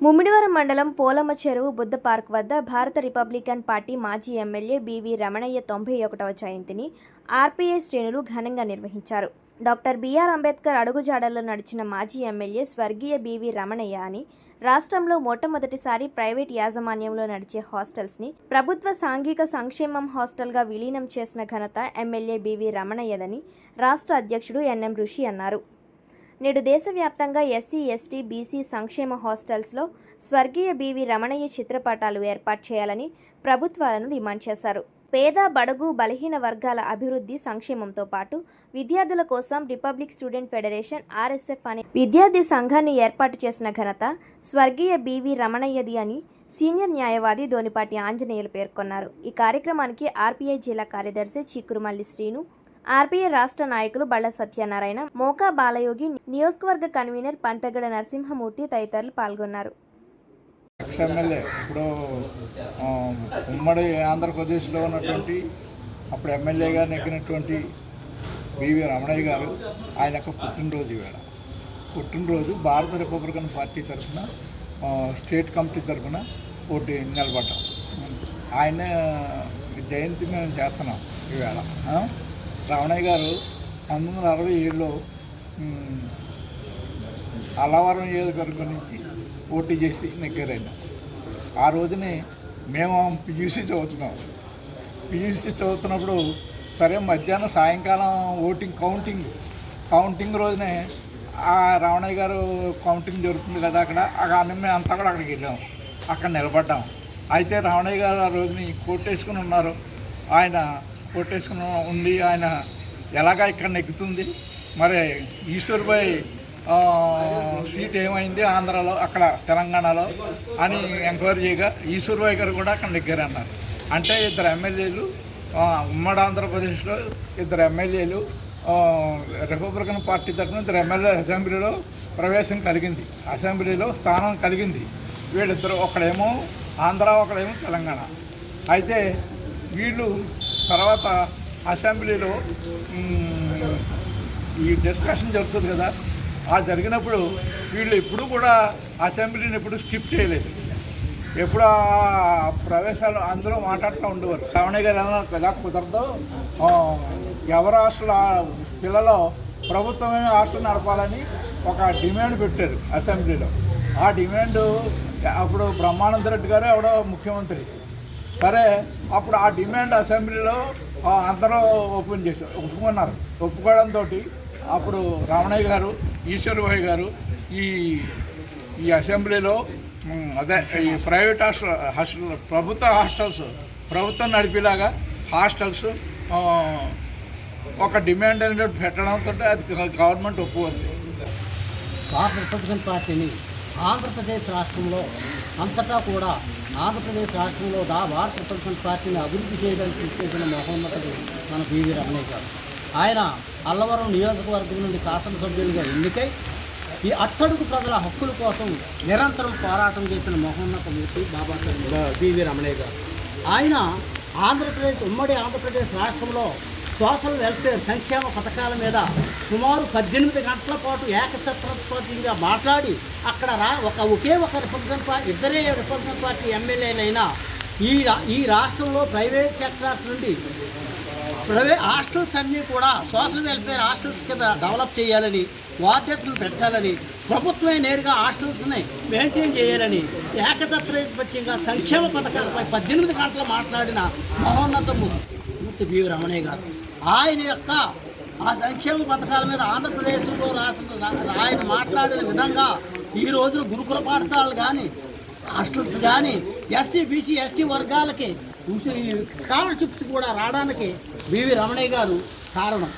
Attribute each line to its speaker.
Speaker 1: ముమ్మిడివరం మండలం పోలమ్మ చెరువు బుద్ధ పార్క్ వద్ద భారత రిపబ్లికన్ పార్టీ మాజీ ఎమ్మెల్యే బీవీ రమణయ్య తొంభై ఒకటవ జయంతిని ఆర్పీఐ శ్రేణులు ఘనంగా నిర్వహించారు. డాక్టర్ బిఆర్ అంబేద్కర్ అడుగుజాడల్లో నడిచిన మాజీ ఎమ్మెల్యే స్వర్గీయ బీవీ రమణయ్య అని రాష్ట్రంలో మొట్టమొదటిసారి ప్రైవేట్ యాజమాన్యంలో నడిచే హాస్టల్స్ని ప్రభుత్వ సాంఘిక సంక్షేమం హాస్టల్గా విలీనం చేసిన ఘనత ఎమ్మెల్యే బీవీ రమణయ్యదని రాష్ట్ర అధ్యక్షుడు ఎన్ఎం ఋషి అన్నారు. నేడు దేశవ్యాప్తంగా ఎస్సీ ఎస్టీ బీసీ సంక్షేమ హాస్టల్స్లో స్వర్గీయ బీవీ రమణయ్య చిత్రపటాలు ఏర్పాటు చేయాలని ప్రభుత్వాలను డిమాండ్ చేశారు. పేద బడుగు బలహీన వర్గాల అభివృద్ధి సంక్షేమంతో పాటు విద్యార్థుల కోసం రిపబ్లిక్ స్టూడెంట్ ఫెడరేషన్ ఆర్ఎస్ఎఫ్ అనే విద్యార్థి సంఘాన్ని ఏర్పాటు చేసిన ఘనత స్వర్గీయ బీవీ రమణయ్యది అని సీనియర్ న్యాయవాది దోనిపాటి ఆంజనేయులు పేర్కొన్నారు. ఈ కార్యక్రమానికి ఆర్పీఐ జిల్లా కార్యదర్శి చిక్కురుమల్లి శ్రీను ఆర్పీఐ రాష్ట్ర నాయకులు బళ్ళ సత్యనారాయణ మోకా బాలయోగి నియోజకవర్గ కన్వీనర్ పంతగడ నరసింహమూర్తి తదితరులు పాల్గొన్నారు.
Speaker 2: ఎమ్మెల్యే ఇప్పుడు ఉమ్మడి ఆంధ్రప్రదేశ్లో ఉన్నటువంటి అప్పుడు ఎమ్మెల్యేగా నెగ్గినటువంటి బివి రమణయ్య గారు ఆయన యొక్క పుట్టినరోజు ఈవేళ పుట్టినరోజు భారత రిపబ్లికన్ పార్టీ తరఫున స్టేట్ కమిటీ తరఫున పోటీ నిలబడ్డాం. ఆయన జయంతి మేము చేస్తున్నాం ఈవేళ రావణయ్య రమణయ్య గారు పంతొమ్మిది వందల అరవై ఏడులో ఉమ్, అల్లవరం నియోజకవర్గం నుంచి పోటీ చేసి నెగ్గారైనా ఆ రోజునే మేము పియూసీ చదువుతున్నాం. పియూసీ చదువుతున్నప్పుడు సరే మధ్యాహ్నం సాయంకాలం ఓటింగ్ కౌంటింగ్ కౌంటింగ్ రోజునే ఆ రావణయ్య గారు కౌంటింగ్ జరుగుతుంది కదా అక్కడ అక్కడ మేము అంతా కూడా అక్కడికి వెళ్ళాం. అక్కడ నిలబడ్డాం. అయితే రావణయ్య గారు ఆ రోజుని కోటేసుకుని ఉన్నారు. ఆయన కొటేషన్ ఉండి ఆయన ఎలాగా ఇక్కడ నెగ్గుతుంది? మరి ఈశ్వర్భాయ్ సీట్ ఏమైంది ఆంధ్రాలో అక్కడ తెలంగాణలో అని ఎంక్వైరీ చేయగా ఈశ్వర్భాయ్ గారు కూడా అక్కడ నెగ్గారన్నారు. అంటే ఇద్దరు ఎమ్మెల్యేలు ఉమ్మడి ఆంధ్రప్రదేశ్లో ఇద్దరు ఎమ్మెల్యేలు రిపబ్లికన్ పార్టీ తరఫున ఇద్దరు ఎమ్మెల్యే అసెంబ్లీలో ప్రవేశం కలిగింది. అసెంబ్లీలో స్థానం కలిగింది. వీళ్ళిద్దరు ఒకడేమో ఆంధ్ర ఒకడేమో తెలంగాణ. అయితే వీళ్ళు తర్వాత అసెంబ్లీలో ఈ డిస్కషన్ జరుగుతుంది కదా ఆ జరిగినప్పుడు వీళ్ళు ఎప్పుడు కూడా అసెంబ్లీని ఎప్పుడు స్కిప్ చేయలేదు. ఎప్పుడు ఆ ప్రవేశాలు అందరూ మాట్లాడుతూ ఉండేవారు. శ్రవణి గారు ఎలా కుదరదు. కుదరదో ఎవరు హాస్టల్ పిల్లలో ప్రభుత్వమే హాస్టల్ నడపాలని ఒక డిమాండ్ పెట్టారు అసెంబ్లీలో. ఆ డిమాండ్ అప్పుడు బ్రహ్మానంద రెడ్డి గారు ఎవడో ముఖ్యమంత్రి. సరే అప్పుడు ఆ డిమాండ్ అసెంబ్లీలో అందరూ ఓపెన్ చేశారు ఒప్పుకున్నారు. ఒప్పుకోవడంతో అప్పుడు రమణయ్య గారు ఈశ్వర్భాయ్ గారు ఈ ఈ అసెంబ్లీలో అదే ఈ ప్రైవేట్ హాస్టల్ హాస్టల్ ప్రభుత్వ హాస్టల్స్ ప్రభుత్వం నడిపేలాగా హాస్టల్స్ ఒక డిమాండ్ అనేది పెట్టడంతో అది గవర్నమెంట్ ఒప్పుకుంది.
Speaker 3: భారత రిపబ్లికన్ పార్టీని ఆంధ్రప్రదేశ్ రాష్ట్రంలో అంతటా కూడా ఆంధ్రప్రదేశ్ రాష్ట్రంలో దా భారత రిపబ్లికన్ పార్టీని అభివృద్ధి చేయడానికి కృషి చేసిన మహోన్నతుడు మన పివి రమణయ్య గారు. ఆయన అల్లవరం నియోజకవర్గం నుండి శాసనసభ్యులుగా ఎన్నికై ఈ అట్టడుగు ప్రజల హక్కుల కోసం నిరంతరం పోరాటం చేసిన మహోన్నత మూర్తి బాబాసాహెబ్ పివి రమణయ్య గారు. ఆయన ఆంధ్రప్రదేశ్ ఉమ్మడి ఆంధ్రప్రదేశ్ రాష్ట్రంలో సోషల్ వెల్ఫేర్ సంక్షేమ పథకాల మీద సుమారు పద్దెనిమిది గంటల పాటు ఏకఛత్రపతిగా మాట్లాడి అక్కడ రా ఒక ఒకే ఒక రిపబ్లికన్ పార్టీ ఇద్దరే రిపబ్లికన్ పార్టీ ఎమ్మెల్యేలైనా ఈ ఈ రాష్ట్రంలో ప్రైవేట్ సెక్టార్స్ నుండి ప్రైవేట్ హాస్టల్స్ అన్నీ కూడా సోషల్ వెల్ఫేర్ హాస్టల్స్ కింద డెవలప్ చేయాలని వార్డెట్లు పెట్టాలని ప్రభుత్వమే నేరుగా హాస్టల్స్ని మెయింటైన్ చేయాలని ఏకతత్రపత్యంగా సంక్షేమ పథకాలపై పద్దెనిమిది గంటలు మాట్లాడిన మహోన్నత మూర్తి బి రమణయ్య గారు. ఆయన యొక్క ఆ సంక్షేమ పథకాల మీద ఆంధ్రప్రదేశ్లో రాసిన ఆయన మాట్లాడిన విధంగా ఈ రోజున గురుకుల పాఠశాలలు కానీ హాస్టల్స్ కానీ ఎస్సీ బీసీ ఎస్టీ వర్గాలకి స్కాలర్షిప్స్ కూడా రావడానికి బివి రమణయ్య గారు కారణం.